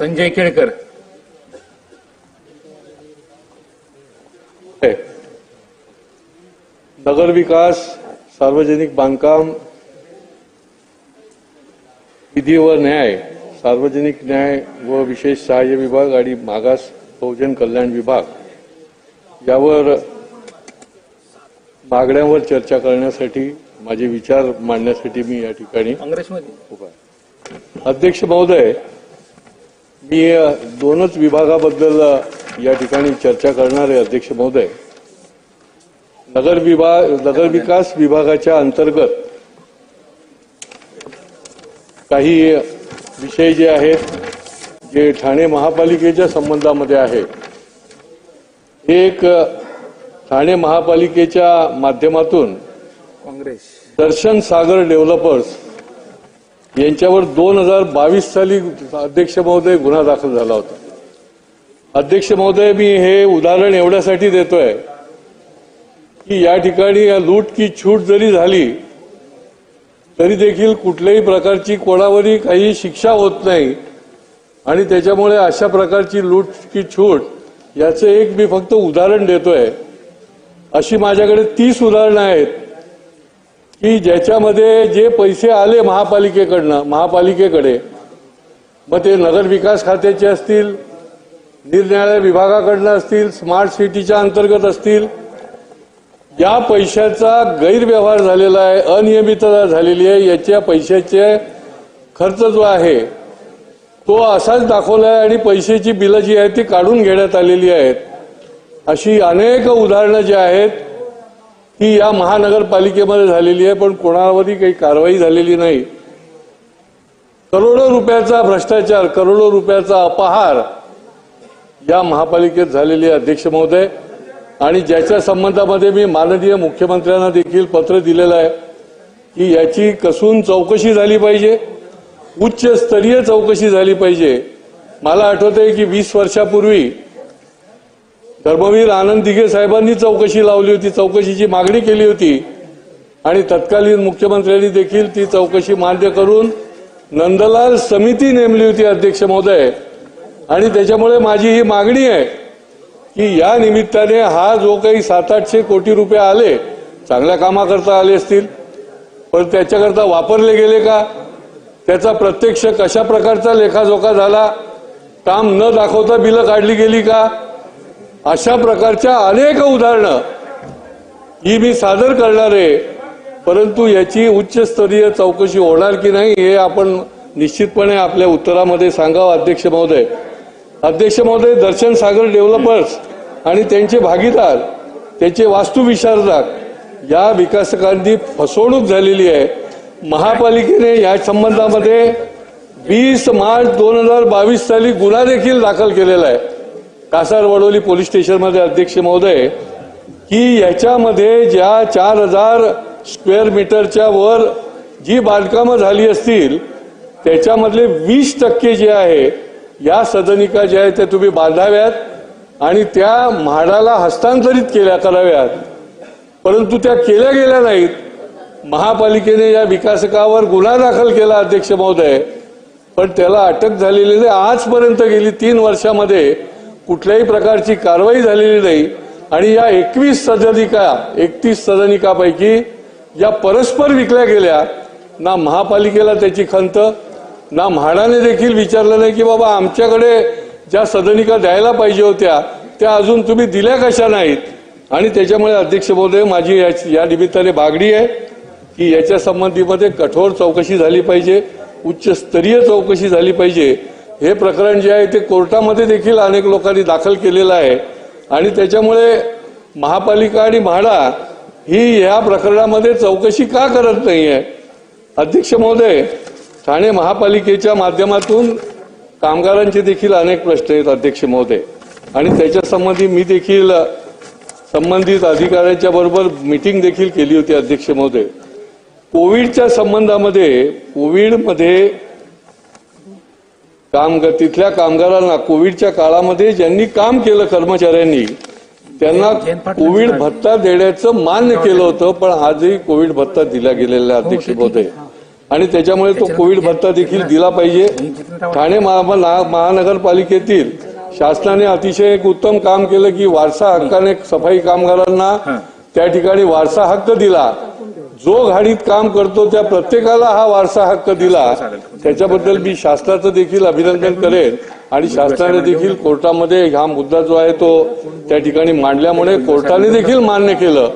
संजय केळकर. नगरविकास सार्वजनिक बांधकाम विधी व न्याय सार्वजनिक न्याय व विशेष सहाय्य विभाग आणि मागास बहुजन कल्याण विभाग. यावर मागण्यांवर चर्चा करण्यासाठी माझे विचार मांडण्यासाठी मी या ठिकाणी. अध्यक्ष महोदय मी दोनच विभागाबद्दल या ठिकाणी चर्चा करणार आहे अध्यक्ष महोदय नगर विभाग नगर विकास विभागाच्या अंतर्गत काही विषय जे आहेत जे ठाणे महापालिकेच्या संबंधामध्ये आहेत हे एक ठाणे महापालिकेच्या माध्यमातून काँग्रेस. दर्शन सागर डेव्हलपर्स यांच्यावर दोन हजार बावीस साली अध्यक्ष महोदय गुन्हा दाखल झाला होता. अध्यक्ष महोदय मी हे उदाहरण एवढ्यासाठी देतोय की या ठिकाणी या लूट की छूट जरी झाली तरी देखील कुठल्याही प्रकारची कोणावरही काही शिक्षा होत नाही. आणि त्याच्यामुळे अशा प्रकारची लूट की छूट याचं एक मी फक्त उदाहरण देतोय. अशी माझ्याकडे तीस उदाहरणं आहेत. की ज्याच्यामध्ये जे पैसे आले महापालिकेकडनं महापालिकेकडे मग ते नगर विकास खात्याचे असतील निरनिराळ्या विभागाकडनं असतील स्मार्ट सिटीच्या अंतर्गत असतील या पैशाचा गैरव्यवहार झालेला आहे अनियमितता झालेली आहे याच्या पैशाचे खर्च जो आहे तो असाच दाखवला आहे आणि पैशाची बिलं जी आहेत ती काढून घेण्यात आलेली आहेत. अशी अनेक उदाहरणं जी आहेत ही या महानगरपालिकेमध्ये झालेली आहे पण कोणावरही काही कारवाई झालेली नाही. करोडो रुपयाचा भ्रष्टाचार करोडो रुपयाचा अपहार या महापालिकेत झालेली अध्यक्ष महोदय. आणि ज्याच्या संबंधामध्ये मी माननीय मुख्यमंत्र्यांना देखील पत्र दिलेलं आहे की याची कसून चौकशी झाली पाहिजे उच्च स्तरीय चौकशी झाली पाहिजे. मला आठवतंय की वीस वर्षापूर्वी धर्मवीर आनंद दिघे साहेबांनी चौकशी लावली होती चौकशीची मागणी केली होती. आणि तत्कालीन मुख्यमंत्र्यांनी देखील ती चौकशी मान्य करून नंदलाल समिती नेमली होती अध्यक्ष महोदय. आणि त्याच्यामुळे माझी ही मागणी आहे की या निमित्ताने हा जो काही सात आठशे कोटी रुपये आले चांगल्या कामाकरता आले असतील पण त्याच्याकरता वापरले गेले का? त्याचा प्रत्यक्ष कशा प्रकारचा लेखाजोखा झाला? काम न दाखवता बिलं काढली गेली का? अशा प्रकारच्या अनेक उदाहरणं ही मी सादर करणार आहे. परंतु याची उच्चस्तरीय चौकशी होणार की नाही हे आपण निश्चितपणे आपल्या उत्तरामध्ये सांगावं अध्यक्ष महोदय. अध्यक्ष महोदय दर्शन सागर डेव्हलपर्स आणि त्यांचे भागीदार त्याचे वास्तुविशारदा या विकासकांची फसवणूक झालेली आहे. महापालिकेने या संबंधामध्ये वीस मार्च दोन हजार बावीस साली गुन्हा देखील दाखल केलेला आहे. कासार वडोली पोलीस स्टेशनमध्ये अध्यक्ष महोदय की याच्यामध्ये ज्या चार हजार स्क्वेअर मीटरच्या वर जी बांधकामं झाली असतील त्याच्यामधले वीस टक्के जे आहे या सदनिका ज्या आहेत त्या तुम्ही बांधाव्यात आणि त्या म्हाडाला हस्तांतरित केल्या कराव्यात. परंतु त्या केल्या गेल्या नाहीत. महापालिकेने या विकासकावर गुन्हा दाखल केला अध्यक्ष महोदय. पण त्याला अटक झालेली नाही. आजपर्यंत गेली तीन वर्षामध्ये कुठल्याही प्रकारची कारवाई झालेली नाही. आणि या एकवीस सदनिका एकतीस सदनिकापैकी या परस्पर विकल्या गेल्या ना महापालिकेला त्याची खंत ना म्हाडाने देखील विचारलं नाही की बाबा आमच्याकडे ज्या सदनिका द्यायला पाहिजे होत्या त्या अजून तुम्ही दिल्या कशा नाहीत? आणि त्याच्यामुळे अध्यक्ष महोदय माझी या या निमित्ताने मागणी आहे की याच्या संबंधीमध्ये कठोर चौकशी झाली पाहिजे उच्चस्तरीय चौकशी झाली पाहिजे हे प्रकरण जे आहे ते कोर्टामध्ये देखील अनेक लोकांनी दाखल केलेलं आहे. आणि त्याच्यामुळे महापालिका आणि म्हाडा ही या प्रकरणामध्ये चौकशी का करत नाही आहे अध्यक्ष महोदय ठाणे महापालिकेच्या माध्यमातून कामगारांचे देखील अनेक प्रश्न आहेत अध्यक्ष महोदय. आणि त्याच्यासंबंधी मी देखील संबंधित अधिकाऱ्यांच्या बरोबर मिटिंग देखील केली होती अध्यक्ष महोदय. कोविडच्या संबंधामध्ये कोविडमध्ये काम तिथल्या कामगारांना कोविडच्या काळामध्ये ज्यांनी काम केलं कर्मचाऱ्यांनी त्यांना कोविड भत्ता देण्याचं मान्य केलं होतं पण आजही कोविड भत्ता दिला गेलेला आहे, अध्यक्ष महोदय. आणि त्याच्यामुळे तो कोविड भत्ता देखील दिला पाहिजे. ठाणे महा- महा- महानगरपालिकेतील शासनाने अतिशय एक उत्तम काम केलं की वारसा हक्काने सफाई कामगारांना त्या ठिकाणी वारसा हक्क दिला. जो घाडीत काम करतो त्या प्रत्येकाला हा वारसा हक्क दिला त्याच्याबद्दल मी शासनाचं देखील अभिनंदन करेन. आणि शासनाने देखील कोर्टामध्ये हा मुद्दा जो आहे तो त्या ठिकाणी मांडल्यामुळे कोर्टाने देखील मान्य केलं.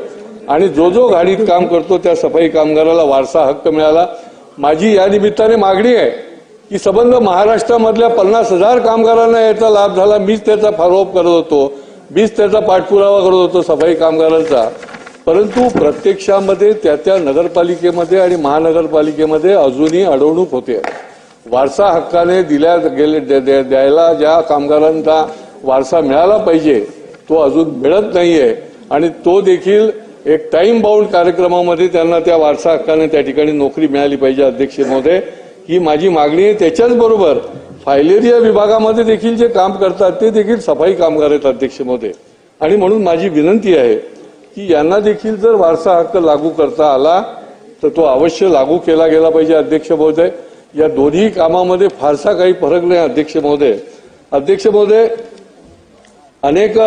आणि जो जो घाडीत काम करतो त्या सफाई कामगाराला वारसा हक्क मिळाला. माझी या निमित्ताने मागणी आहे की संबंध महाराष्ट्रामधल्या पन्नास हजार कामगारांना याचा लाभ झाला. मीच त्याचा फॉलोअप करत होतो. मीच त्याचा पाठपुरावा करत होतो सफाई कामगारांचा. परंतु प्रत्यक्षामध्ये त्या त्या नगरपालिकेमध्ये आणि महानगरपालिकेमध्ये अजूनही अडवणूक होते. वारसा हक्काने दिल्या गेले द्या- द्या- द्यायला ज्या कामगारांचा वारसा मिळाला पाहिजे तो अजून मिळत नाहीये. आणि तो देखील एक टाइम बाउंड कार्यक्रमामध्ये त्यांना त्या वारसा हक्काने त्या ठिकाणी नोकरी मिळाली पाहिजे अध्यक्ष महोदय. ही माझी मागणी आहे. त्याच्याच बरोबर फायलेरिया विभागामध्ये देखील जे काम करतात ते देखील सफाई कामगार आहेत अध्यक्ष महोदय. आणि म्हणून माझी विनंती आहे की यांना देखील जर वारसा हक्क लागू करता आला तर तो अवश्य लागू केला गेला पाहिजे अध्यक्ष महोदय. या दोन्ही कामामध्ये फारसा काही फरक नाही अध्यक्ष महोदय. अध्यक्ष महोदय अनेक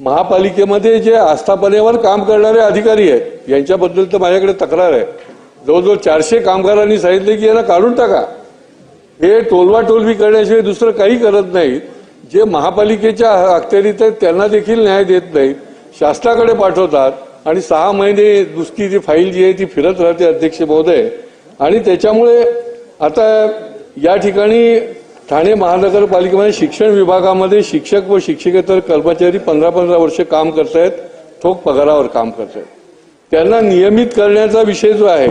महापालिकेमध्ये जे आस्थापनेवर काम करणारे अधिकारी आहेत यांच्याबद्दल तर माझ्याकडे तक्रार आहे. जवळजवळ चारशे कामगारांनी सांगितले की यांना काढून टाका. हे टोलवा टोलवी करण्याशिवाय दुसरं काही करत नाहीत. जे महापालिकेच्या अखत्यारीत आहेत त्यांना देखील न्याय देत नाहीत. शासनाकडे पाठवतात आणि सहा महिने नुसती जी फाईल जी आहे ती फिरत राहते अध्यक्ष महोदय. आणि त्याच्यामुळे आता या ठिकाणी ठाणे महानगरपालिकेमध्ये शिक्षण विभागामध्ये शिक्षक व शिक्षकेतर कर्मचारी पंधरा पंधरा वर्ष काम करतायत ठोक पगारावर काम करतायत. त्यांना नियमित करण्याचा विषय जो आहे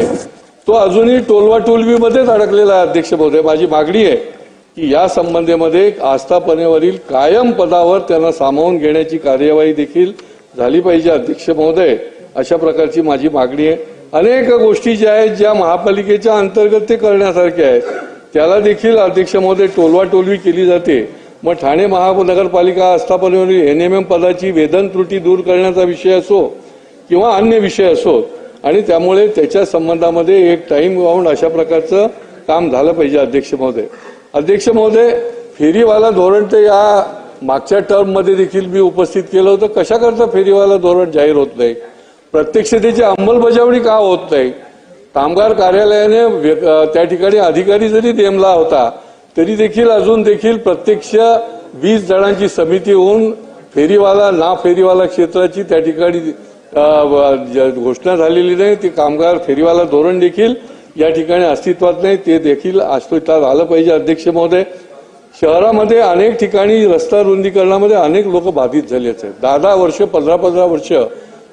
तो अजूनही टोलवा टोलवीमध्येच अडकलेला आहे अध्यक्ष महोदय. माझी मागणी आहे की या संबंधीमध्ये आस्थापनेवरील कायम पदावर त्यांना सामावून घेण्याची कार्यवाही देखील झाली पाहिजे अध्यक्ष महोदय अशा प्रकारची माझी मागणी आहे. अनेक गोष्टी ज्या आहेत ज्या महापालिकेच्या अंतर्गत ते करण्यासारख्या आहेत. त्याला देखील अध्यक्ष महोदय टोलवा टोलवी केली जाते. मग ठाणे महानगरपालिका आस्थापनेवरील एन एम एम पदाची वेतन त्रुटी दूर करण्याचा विषय असो किंवा अन्य विषय असो आणि त्यामुळे त्याच्या संबंधामध्ये एक टाईम बाउंड अशा प्रकारचं काम झालं पाहिजे अध्यक्ष महोदय. अध्यक्ष महोदय फेरीवाला धोरण तर या मागच्या टर्ममध्ये देखील मी उपस्थित केलं होतं. कशाकरता फेरीवाला धोरण जाहीर होत नाही? प्रत्यक्ष त्याची अंमलबजावणी का होत नाही? कामगार कार्यालयाने व्य- त्या ठिकाणी अधिकारी जरी नेमला होता तरी देखील अजून देखील प्रत्यक्ष वीस जणांची समिती होऊन फेरीवाला ना फेरीवाला क्षेत्राची त्या ठिकाणी ज- घोषणा झालेली नाही. ती कामगार फेरीवाला धोरण देखील या ठिकाणी अस्तित्वात नाही. ते देखील अस्तित्वात आलं पाहिजे अध्यक्ष महोदय. शहरामध्ये अनेक ठिकाणी रस्ता रुंदीकरणामध्ये अनेक लोक बाधित झालेच आहेत. दहा दहा वर्ष पंधरा पंधरा वर्ष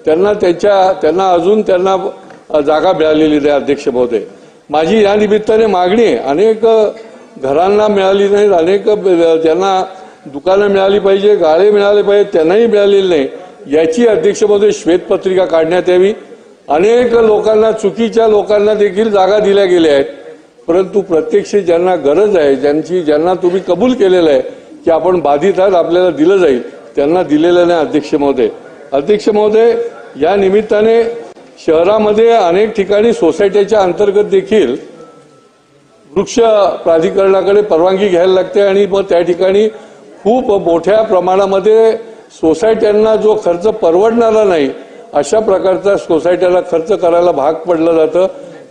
त्यांना त्यांच्या त्यांना अजून त्यांना जागा मिळालेली नाही अध्यक्ष महोदय. माझी या निमित्ताने मागणी आहे अनेक घरांना मिळाली नाहीत अनेक त्यांना ज्यांना दुकानं मिळाली पाहिजे गाळे मिळाले पाहिजे त्यांनाही मिळालेली नाही. याची अध्यक्ष महोदय श्वेतपत्रिका काढण्यात यावी. अनेक लोकांना चुकीच्या लोकांना देखील जागा दिल्या गेल्या आहेत. परंतु प्रत्यक्ष ज्यांना गरज आहे ज्यांची ज्यांना तुम्ही कबूल केलेलं आहे की आपण बाधित आहात आपल्याला दिलं जाईल त्यांना दिलेलं नाही अध्यक्ष महोदय. अध्यक्ष महोदय या निमित्ताने शहरामध्ये अनेक ठिकाणी सोसायटीच्या अंतर्गत देखील वृक्ष प्राधिकरणाकडे परवानगी घ्यायला लागते आणि मग त्या ठिकाणी खूप मोठ्या प्रमाणामध्ये सोसायट्यांना जो खर्च परवडणारा नाही अशा प्रकारचा सोसायट्याला खर्च करायला भाग पडलं जातं.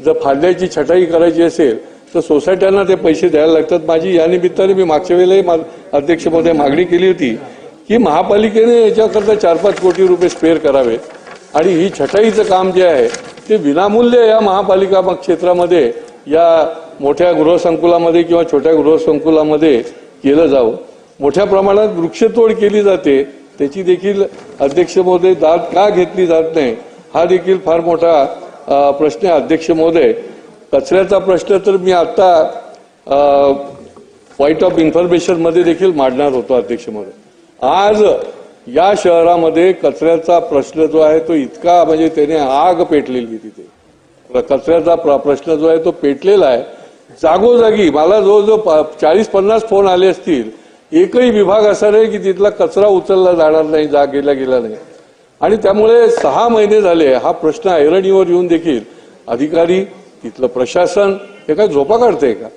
जर फांद्याची छटाई करायची असेल तर सोसायट्यांना ते पैसे द्यायला लागतात. माझी या निमित्ताने मी मागच्या वेळेलाही मा- अध्यक्षमध्ये मागणी केली होती की महापालिकेने याच्याकरता चार पाच कोटी रुपये स्पेअर करावे. आणि ही छटाईचं काम जे आहे ते विनामूल्य या महापालिका क्षेत्रामध्ये या मोठ्या गृहसंकुलामध्ये किंवा छोट्या गृहसंकुलामध्ये केलं जावं. मोठ्या प्रमाणात वृक्षतोड केली जाते. त्याची देखील अध्यक्ष महोदय दाद का घेतली जात नाही हा देखील फार मोठा प्रश्न आहे. अध्यक्ष महोदय कचऱ्याचा प्रश्न तर मी आता पॉईंट ऑफ इन्फॉर्मेशनमध्ये देखील मांडणार होतो अध्यक्ष महोदय. आज या शहरामध्ये कचऱ्याचा प्रश्न जो आहे तो इतका म्हणजे त्याने आग पेटलेली तिथे. कचऱ्याचा प्र- प्रश्न जो आहे तो पेटलेला आहे. जागोजागी मला जवळजवळ चाळीस पन्नास फोन आले असतील. एकही विभाग असा नाही की तिथला कचरा उचलला जाणार नाही जा गेला गेला नाही. आणि त्यामुळे सहा महिने झाले हा प्रश्न ऐरणीवर येऊन देखील अधिकारी तिथलं प्रशासन हे काय झोपा काढतंय का?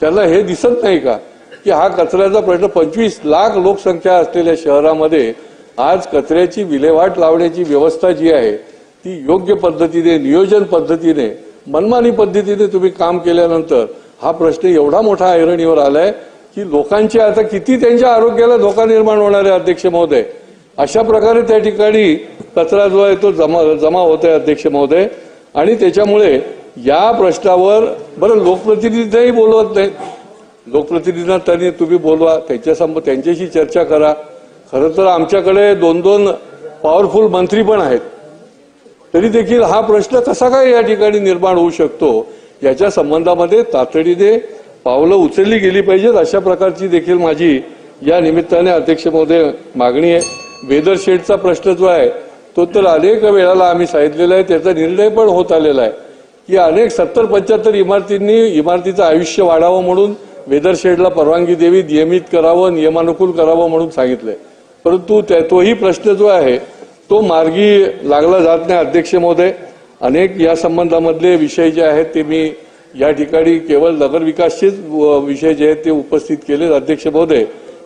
त्याला हे दिसत नाही का? की हा कचऱ्याचा प्रश्न पंचवीस लाख लोकसंख्या असलेल्या शहरामध्ये आज कचऱ्याची विल्हेवाट लावण्याची व्यवस्था जी आहे ती योग्य पद्धतीने नियोजन पद्धतीने मनमानी पद्धतीने तुम्ही काम केल्यानंतर हा प्रश्न एवढा मोठा ऐरणीवर आलाय की लोकांची आता किती त्यांच्या आरोग्याला धोका निर्माण होणार आहे अध्यक्ष महोदय? अशा प्रकारे त्या ठिकाणी कचरा जो आहे तो जमा जमा होत आहे अध्यक्ष महोदय. आणि त्याच्यामुळे या प्रश्नावर बरं लोकप्रतिनिधीही बोलवत नाहीत. लोकप्रतिनिधींना त्यांनी तुम्ही बोलवा त्यांच्या त्यांच्याशी चर्चा करा. खरं तर आमच्याकडे दोन दोन पॉवरफुल मंत्री पण आहेत. तरी देखील हा प्रश्न कसा काय या ठिकाणी निर्माण होऊ शकतो? याच्या संबंधामध्ये तातडीने पावलं उचलली गेली पाहिजेत. अशा प्रकारची देखील माझी या निमित्ताने अध्यक्ष महोदय मागणी आहे. वेदर शेडचा प्रश्न जो आहे तो तर अनेक वेळाला आम्ही सांगितलेला आहे त्याचा निर्णय पण होत आलेला आहे. की अनेक सत्तर पंच्याहत्तर इमारतींनी इमारतीचं आयुष्य वाढावं म्हणून वेदर शेडला परवानगी द्यावी नियमित करावं नियमानुकूल करावं म्हणून सांगितलंय. परंतु त्या तोही प्रश्न जो आहे तो मार्गी लागला जात नाही अध्यक्ष महोदय. अनेक या संबंधामधले विषय जे आहेत ते मी या ठिकाणी केवळ नगर विकासचेच व- विषय जे आहेत ते उपस्थित केले अध्यक्ष महोदय.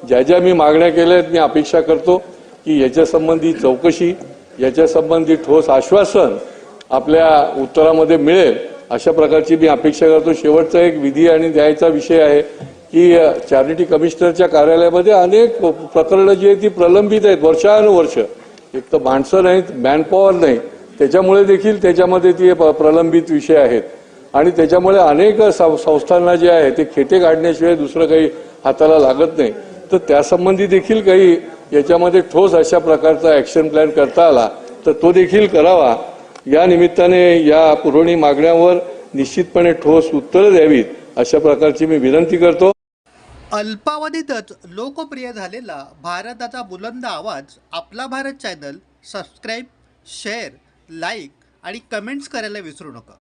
ज्या ज्या मी मागण्या केल्या आहेत मी अपेक्षा करतो. की याच्यासंबंधी चौकशी याच्यासंबंधी ठोस आश्वासन आपल्या उत्तरामध्ये मिळेल अशा प्रकारची मी अपेक्षा करतो. शेवटचा एक विधी आणि न्यायाचा विषय आहे की चॅरिटी कमिशनरच्या कार्यालयामध्ये अनेक प्रकरणं जी आहेत ती प्रलंबित आहेत वर्षानुवर्ष. एक तर माणसं नाहीत मॅनपॉवर नाही. त्याच्यामुळे देखील त्याच्यामध्ये ती प्रलंबित विषय आहेत. आणि त्याच्यामुळे अनेक सं- संस्थांना जे आहे ते खेटे काढण्याशिवाय दुसरं काही हाताला लागत नाही. तर त्यासंबंधी देखील काही याच्यामध्ये ठोस अशा प्रकारचा ॲक्शन प्लॅन करता आला तर तो देखील करावा. या निमित्ताने या पुरवणी मागण्यावर निश्चितपणे ठोस उत्तरं द्यावीत अशा प्रकारची मी विनंती करतो. अल्पावधीतच लोकप्रिय झालेला भारताचा बुलंद आवाज आपला Bharat channel subscribe share like आणि कमेंट्स करायला विसरू नका.